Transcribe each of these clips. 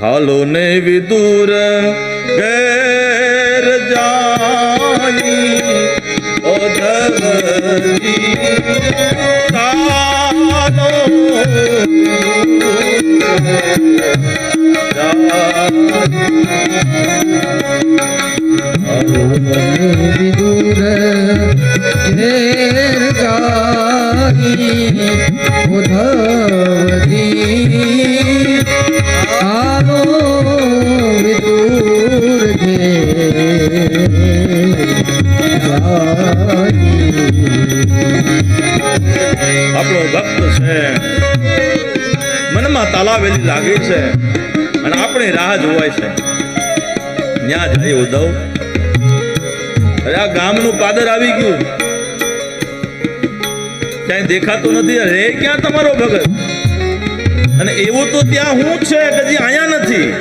હાલો ને વિદુર ઘેર જાની હાલો ને વિદુર આપણો ભક્ત છે. મનમાં તાલાવેલી લાગે છે. અને આપણે રાહ જોવાય છે. ન્યા જાય ઉદ્ધવ. અરે આ ગામનું પાદર આવી ગયું. ક્યાંય દેખાતું નથી. રે ક્યાં તમારો ભગત? અને એવું તો ત્યાં હું છે કે જે અહીંયા નથી?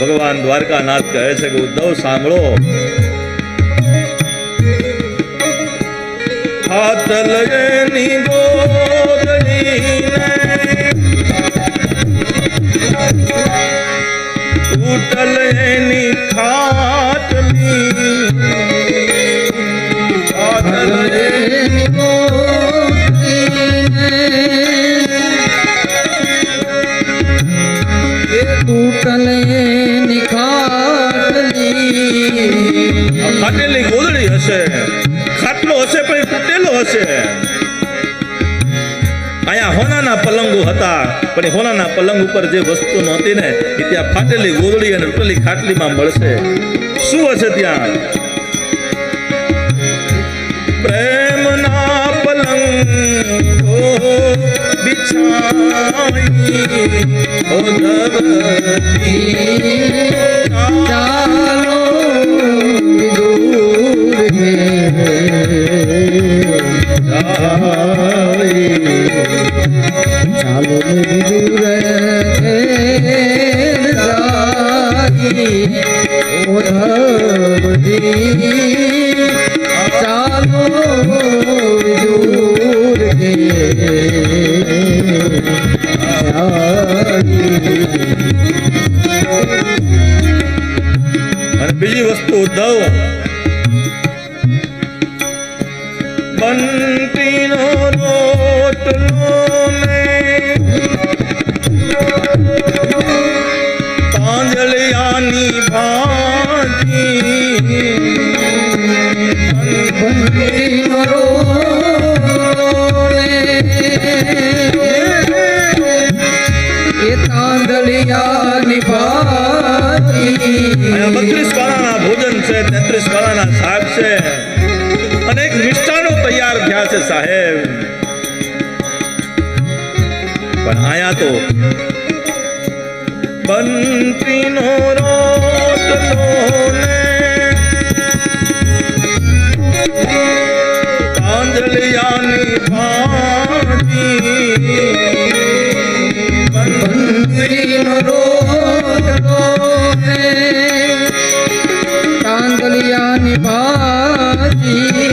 ભગવાન દ્વારકાનાથ કહે છે કે ઉદ્ધવ સાંભળો. હાથ લગની ગોદડીને તૂટલ એની ખાટલી હશે. ખાટલો હશે પણ તૂટેલો હશે. અહીંયા હોનાના પલંગો હતા, પણ હોનાના પલંગ ઉપર જે વસ્તુ નહોતી ને, એ ત્યાં ફાટેલી ગોદડી અને તૂટેલી ખાટલીમાં મળશે. શું હશે ત્યાં? પ્રેમના પલંગ બિછાઈ ઓધવતી ચાલો બીજી વસ્તુ ઉદ્ધવ વાળાના શાક છે. અનેક મિષ્ટાનો તૈયાર થયા છે સાહેબ. પણ આયા તો બંટીનો રોટલો ને તાંજલિયાની ભાજી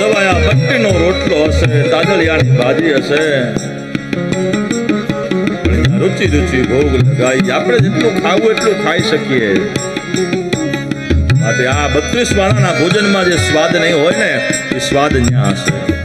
દવાયા ભટ્ટીનો રોટલો હશે તાજલિયાની ભાજી હશે. રુચિ રુચિ ભોગ લગાઈ આપણે જેટલું ખાવું એટલું ખાઈ શકીએ. માટે આ બત્રીસ વાળાના ભોજનમાં જે સ્વાદ નહીં હોય ને, એ સ્વાદ અહીંયા હશે.